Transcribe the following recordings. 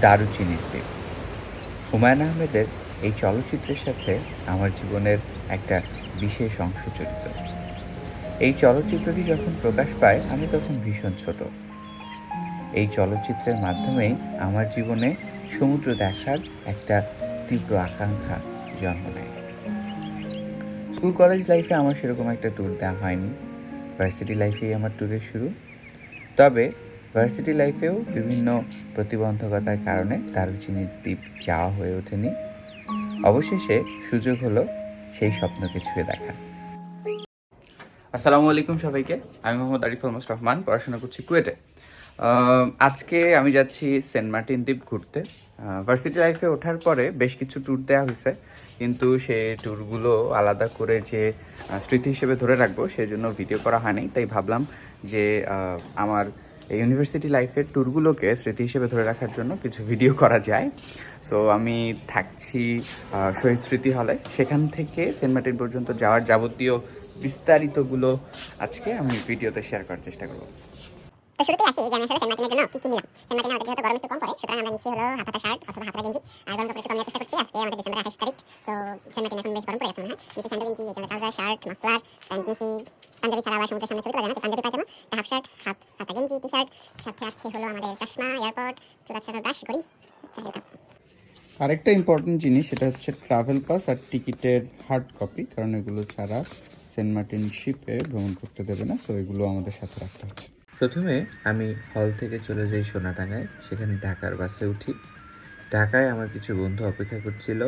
দারুচিনির দ্বীপ হুমায়ুন আহমেদের এই চলচ্চিত্রের সাথে আমার জীবনের একটা বিশেষ অংশ জড়িত। এই চলচ্চিত্রটি যখন প্রকাশ পায়, আমি তখন ভীষণ ছোট। এই চলচ্চিত্রের মাধ্যমেই আমার জীবনে সমুদ্র দেখার একটা তীব্র আকাঙ্ক্ষা জন্ম নেয়। স্কুল, কলেজ লাইফে আমার সেরকম একটা ট্যুর দেওয়া হয়নি। ভার্সিটি লাইফেই আমার ট্যুরের শুরু। তবে ভার্সিটি লাইফেও বিভিন্ন প্রতিবন্ধকতার কারণে দারুচিনির দ্বীপ যাওয়া হয়ে ওঠেনি। অবশেষে সুযোগ হলো সেই স্বপ্নকে ছুঁয়ে দেখা আসসালামু আলাইকুম সবাইকে। আমি মোহাম্মদ আরিফ আলমাস রহমান, পড়াশোনা করছি কুয়েটে। আজকে আমি যাচ্ছি সেন্ট মার্টিন দ্বীপ ঘুরতে। ভার্সিটি লাইফে ওঠার পরে বেশ কিছু ট্যুর দেওয়া হয়েছে। কিন্তু সে ট্যুরগুলো আলাদা করে যে স্মৃতি হিসেবে ধরে রাখব সেই জন্য ভিডিও করা হয়নি। তাই ভাবলাম যে আমার এই ইউনিভার্সিটি লাইফের ট্যুরগুলোকে স্মৃতি হিসেবে ধরে রাখার জন্য কিছু ভিডিও করা যায়। সো আমি থাকছি শহীদ স্মৃতি হলে সেখান থেকে সেন্ট মার্টিন পর্যন্ত যাওয়ার যাবতীয় বিস্তারিতগুলো আজকে আমি ভিডিওতে শেয়ার করার চেষ্টা করব। শুরুতেই আসি, যে আসলে সেন্ট মার্টিনের জন্য কি কি নিলাম। সেন্ট মার্টিনে আমাদের যেহেতু গরম একটু কম পড়ে, সুতরাং আমরা নিচ্ছি হলো হাফ হাতা শার্ট অথবা হাফ গেঞ্জি। আর গরম কাপড় একটু কম চেষ্টা করছি, আজকে আমাদের ডিসেম্বর আঠাশ তারিখ। সো সেন্ট মার্টিন এখন বেশ গরম পড়ে গেছে মনে হয় নিচে স্যান্ডো গেঞ্জি এই জন্য ট্রাউজার শার্ট, মাফলার, প্যান্ট নিছি পাঞ্জাবি ছাড়া আবার সমুদ্রের সামনে ছবি তোলা যায় না? পাঞ্জাবি পায়জামা একটা হাফ শার্ট হাফ হাতা গেঞ্জি টি শার্ট সাথে আছে হলো আমাদের চশমা এয়ারপড চুলা ছাড়া ব্রাশ করি চায়ের কাপ আরেকটা ইম্পর্টেন্ট জিনিস সেটা হচ্ছে ট্রাভেল পাস আর টিকিটের হার্ড কপি কারণ এগুলো ছাড়া সেন্ট মার্টিন শিপে ভ্রমণ করতে দেবে না তো এগুলো আমাদের সাথে রাখতে হচ্ছে। প্রথমে আমি হল থেকে চলে যাই সোনাডাঙ্গায় সেখানে ঢাকার বাসে উঠি। ঢাকায় আমার কিছু বন্ধু অপেক্ষা করছিল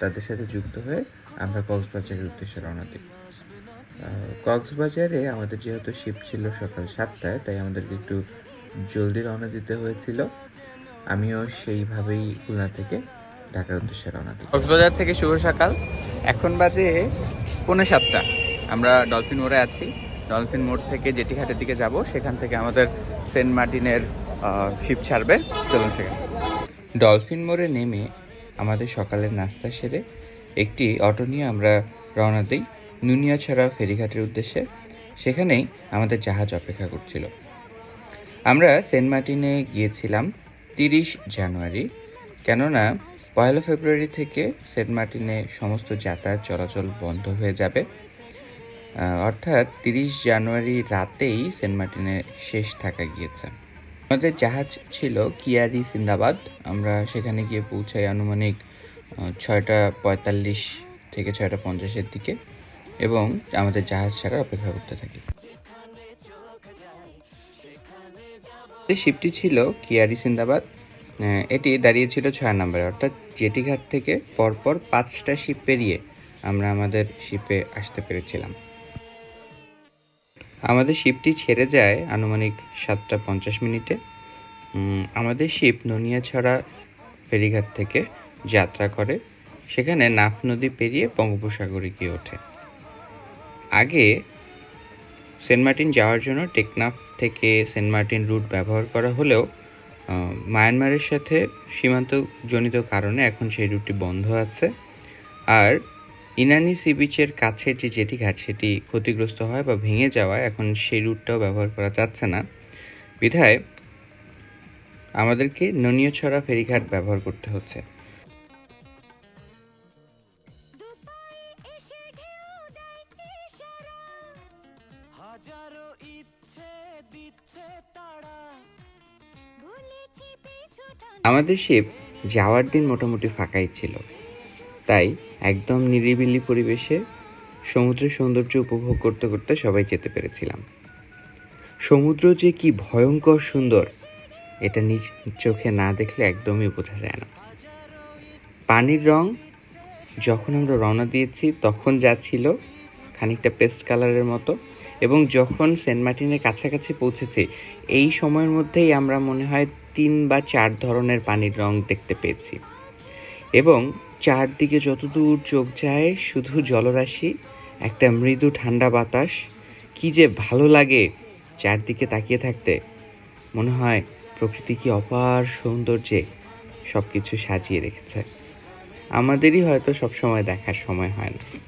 তাদের সাথে যুক্ত হয়ে আমরা কক্সবাজারের উদ্দেশ্যে রওনা দিই। কক্সবাজারে আমাদের যেহেতু শিপ ছিল সকাল সাতটায় তাই আমাদেরকে একটু জলদি রওনা দিতে হয়েছিল। আমিও সেইভাবেই খুলনা থেকে ঢাকার উদ্দেশ্যে রওনা দিই কক্সবাজার থেকে শুভ সকাল। এখন বাজে পৌনে সাতটা। আমরা ডলফিন মোড়ে আছি। ডলফিন মোড় থেকে জেটি ঘাটের দিকে যাব। সেখান থেকে আমাদের সেন্ট মার্টিনের শিপ ছাড়বে। চলুন সেখানে। ডলফিন মোড়ে নেমে আমাদের সকালের নাস্তা সেরে একটি অটো নিয়ে আমরা রওনা দিই। নুনিয়াছড়া ফেরিঘাটের উদ্দেশ্যে সেখানেই আমাদের জাহাজ অপেক্ষা করছিল। আমরা সেন্ট মার্টিনে গিয়েছিলাম তিরিশ জানুয়ারি, কেননা পয়লা ফেব্রুয়ারি থেকে সেন্ট মার্টিনে সমস্ত যাতায়াত চলাচল বন্ধ হয়ে যাবে। অর্থাৎ তিরিশ জানুয়ারি রাতেই সেন্ট মার্টিনে শেষ থাকা গিয়েছে। আমাদের জাহাজ ছিল কিয়ারি সিন্দাবাদ। আমরা সেখানে গিয়ে পৌঁছাই আনুমানিক ছয়টা পঁয়তাল্লিশ থেকে ছয়টা পঞ্চাশের দিকে। এবং আমাদের জাহাজ ছাড়ার অপেক্ষা করতে থাকি। শিপটি ছিল কিয়ারি সিন্দাবাদ। এটি দাঁড়িয়েছিল ছয় নম্বরে। অর্থাৎ জেটিঘাট থেকে পরপর পাঁচটা শিপ পেরিয়ে আমরা আমাদের শিপে আসতে পেরেছিলাম। আমাদের শিপটি ছেড়ে যায় আনুমানিক সাতটা পঞ্চাশ মিনিটে। আমাদের শিপ ননিয়াছড়া ফেরিঘাট থেকে যাত্রা করে। সেখানে নাফ নদী পেরিয়ে বঙ্গোপসাগরে গিয়ে ওঠে। আগে সেন্ট মার্টিন যাওয়ার জন্য টেকনাফ থেকে সেন্ট মার্টিন রুট ব্যবহার করা হলেও মায়ানমারের সাথে সীমান্তজনিত কারণে এখন সেই রুটটি বন্ধ আছে। আর ইনানি সি বিচের কাছে যে জেটি ঘাট, সেটি ক্ষতিগ্রস্ত হয় বা ভেঙে যাওয়ায় এখন সেই রুটটাও ব্যবহার করা যাচ্ছে না। বিধায় আমাদেরকে ননিয়াছড়া ফেরিঘাট ব্যবহার করতে হচ্ছে। আমাদের শিপ যাওয়ার দিন মোটামুটি ফাঁকাই ছিল। তাই একদম নিরিবিলি পরিবেশে সমুদ্রের সৌন্দর্য উপভোগ করতে করতে সবাই যেতে পেরেছিলাম। সমুদ্র যে কি ভয়ঙ্কর সুন্দর, এটা নিজ চোখে না দেখলে একদমই বোঝা যায় না। পানির রং যখন আমরা রওনা দিয়েছি, তখন যা ছিল খানিকটা পেস্ট কালারের মতো। এবং যখন সেন্ট মার্টিনের কাছাকাছি পৌঁছেছি, এই সময়ের মধ্যেই আমরা মনে হয় তিন বা চার ধরনের পানির রং দেখতে পেয়েছি। এবং চারদিকে যতদূর চোখ যায়, শুধু জলরাশি, একটা মৃদু ঠান্ডা বাতাস, কি যে ভালো লাগে চারদিকে তাকিয়ে থাকতে। মনে হয় প্রকৃতি কি অপার সৌন্দর্যে সব কিছু সাজিয়ে রেখেছে। আমাদেরই হয়তো সবসময় দেখার সময় হয় না।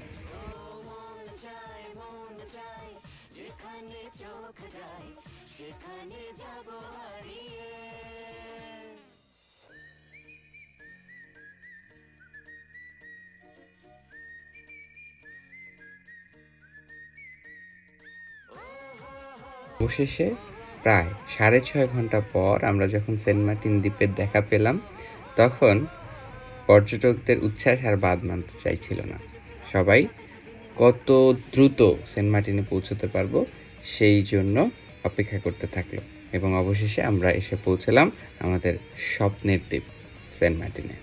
যেখানে চোখ যায়, সেখানে যাব হারিয়ে। অবশেষে প্রায় সাড়ে ছয় ঘণ্টা পর আমরা যখন সেন্ট মার্টিন দ্বীপের দেখা পেলাম, তখন পর্যটকদের উচ্ছ্বাস আর বাদ মানতে চাইছিল না। সবাই কত দ্রুত সেন্ট মার্টিনে পৌঁছতে পারব সেই জন্য অপেক্ষা করতে থাকল। এবং অবশেষে আমরা এসে পৌঁছলাম আমাদের স্বপ্নের দ্বীপ, সেন্ট মার্টিনে।